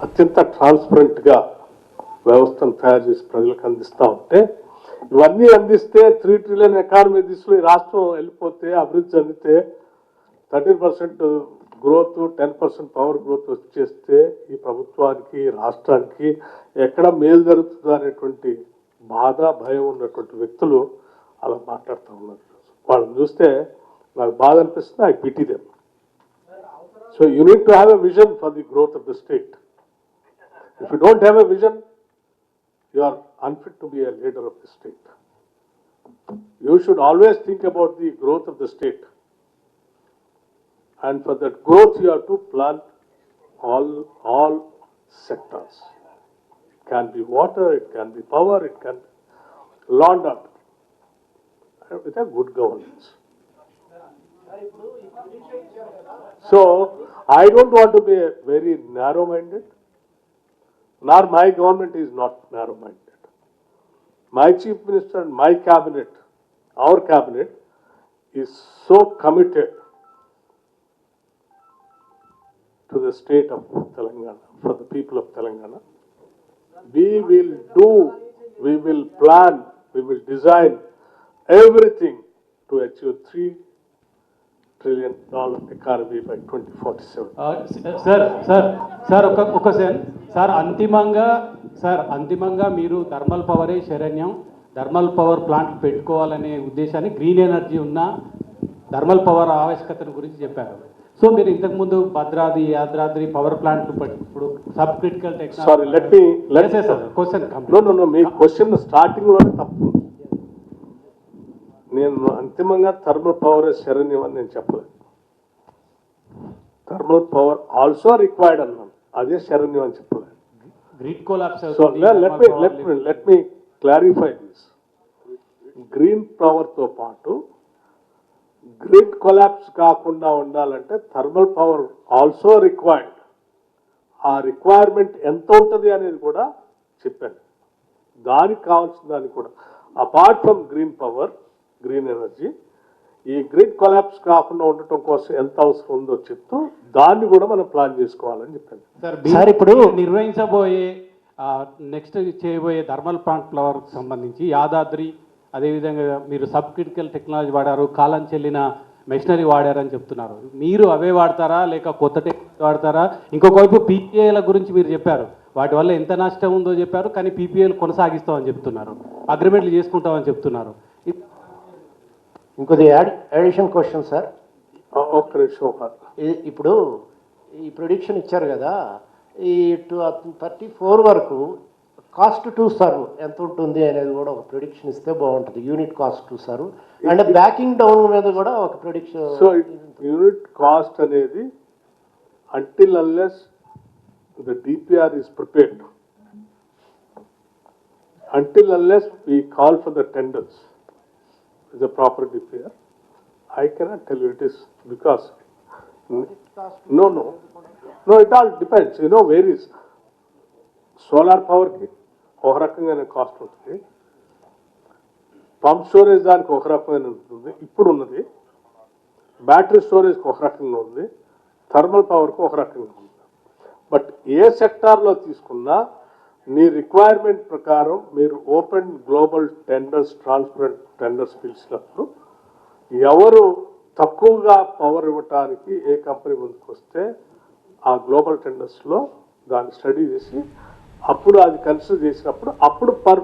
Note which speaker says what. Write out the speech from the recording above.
Speaker 1: అత్యంత ట్రాన్స్పరెంట్గా వ్యవస్థను తయారు చేసి ప్రజలకు అందిస్తూ ఉంటే ఇవన్నీ అందిస్తే త్రీ ట్రిలియన్ ఎకానమీ దిశలో ఈ రాష్ట్రం వెళ్ళిపోతే అభివృద్ధి చెందితే thirteen percent growth ten percent power growth వచ్చేస్తే ఈ ప్రభుత్వానికి రాష్ట్రానికి ఎక్కడ మేలు జరుగుతుందో అనేటువంటి బాధ భయం ఉన్నటువంటి వ్యక్తులు అలా మాట్లాడుతూ ఉన్నారు. వాళ్ళని చూస్తే నాకు బాధ అనిపిస్తుంది I pity them so unit to have a vision for the growth of the state If you don't have a vision, you are unfit to be a leader of the state. You should always think about the growth of the state. And for that growth, you have to plan all, all sectors. It can be water, it can be power, it can be land with a good governance. So, I don't want to be very narrow minded nor my government is not narrow-minded. My chief minister and my cabinet, our cabinet, is so committed to the state of Telangana, for the people of Telangana. We will do, we will plan, we will design everything to achieve three trillion dollar economy by 2047.
Speaker 2: ఆ, sir sir sir ఒక ఒక సెన్ sir అంతిమంగా sir అంతిమంగా మీరు thermal పవరే శరణ్యం thermal power plant పెట్టుకోవాలనే ఉద్దేశాన్ని గ్రీన్ ఎనర్జీ ఉన్న థర్మల్ పవర్ ఆవశ్యకతను గురించి చెప్పారు సో మీరు ఇంతకుముందు భద్రాద్రి యాదాద్రి పవర్ ప్లాంట్ ఇప్పుడు sub critical
Speaker 1: Sorry, let me, let me.
Speaker 2: Sir question
Speaker 1: no no no మీ క్వశ్చన్ స్టార్టింగ్లోనే తప్పు నేను అంతిమంగా థర్మల్ పవర్ శరణ్యం అని నేను చెప్పలేదు. థర్మల్ పవర్ ఆల్సో రిక్వైర్డ్ అన్నాను. అదే శరణ్యం అని చెప్పలేదు.
Speaker 2: Grid collapse
Speaker 1: so let me let me let me clarify this green పవర్తో పాటు గ్రిడ్ కొలాప్స్ కాకుండా ఉండాలంటే థర్మల్ పవర్ ఆల్సో రిక్వైర్డ్ ఆ రిక్వైర్మెంట్ ఎంత ఉంటుంది అనేది కూడా చెప్పాను. దానికి కావాల్సిన దానికి కూడా. Apart from green power green energy. ఈ గ్రిడ్ కొలాప్స్ కాకుండా ఉండటం కోసం ఎంత అవసరం ఉందో చెప్తూ దాన్ని కూడా మనం ప్లాన్ చేసుకోవాలని చెప్పాను.
Speaker 2: సార్
Speaker 3: సార్, ఇప్పుడు-
Speaker 2: నిర్వహించబోయే నెక్స్ట్ చేయబోయే థర్మల్ ప్లాంట్ ఫ్లవర్ సంబంధించి యాదాద్రి అదేవిధంగా మీరు సబ్ క్రిటికల్ టెక్నాలజీ వాడారు కాలం చెల్లిన మెషినరీ వాడారని చెప్తున్నారు. మీరు అవే వాడతారా లేక కొత్త టెక్నాలజీ వాడతారా? ఇంకొక వైపు పీపీఏల గురించి మీరు చెప్పారు. వాటి వల్ల ఎంత నష్టం ఉందో చెప్పారు కానీ పీపీఏలు కొనసాగిస్తామని చెప్తున్నారు. అగ్రిమెంట్లు చేసుకుంటామని చెప్తున్నారు.
Speaker 3: ఇంకొద్ది యాడ్ అడిషన్ క్వశ్చన్ సార్
Speaker 1: ఒక్క నిమిషం
Speaker 3: ఇప్పుడు ఈ ప్రొడిక్షన్ ఇచ్చారు కదా ఈ టూ థర్టీ ఫోర్ వరకు కాస్ట్ టు సర్వ్ ఎంత ఉంటుంది అనేది కూడా ఒక ప్రొడిక్షన్ ఇస్తే బాగుంటుంది. Unit cost to serve and backing down మీద కూడా ఒక ప్రొడిక్షన్
Speaker 1: సో యూనిట్ కాస్ట్ అనేది until unless the DPR is prepared until unless we call for the tenders the proper DPR I cannot tell it is because no no no it all depends you know varies solar పవర్కి ఒక రకంగానే cost ఉంటుంది. Pump storage దానికి ఒక రకమైన ఉంటుంది. ఇప్పుడు ఉన్నది. Battery స్టోరేజ్కి ఒక రకంగా ఉంది. థర్మల్ పవర్కి ఒక రకంగా ఉంది. బట్ ఏ సెక్టార్లో తీసుకున్నా నీ రిక్వైర్మెంట్ ప్రకారం మీరు open global tenders transparent tenders పిలిచినప్పుడు ఎవరు తక్కువగా పవర్ ఇవ్వటానికి ఏ కంపెనీ ముందుకు వస్తే ఆ గ్లోబల్ టెండర్స్లో దాన్ని స్టడీ చేసి అప్పుడు అది కన్సిడర్ చేసినప్పుడు అప్పుడు పర్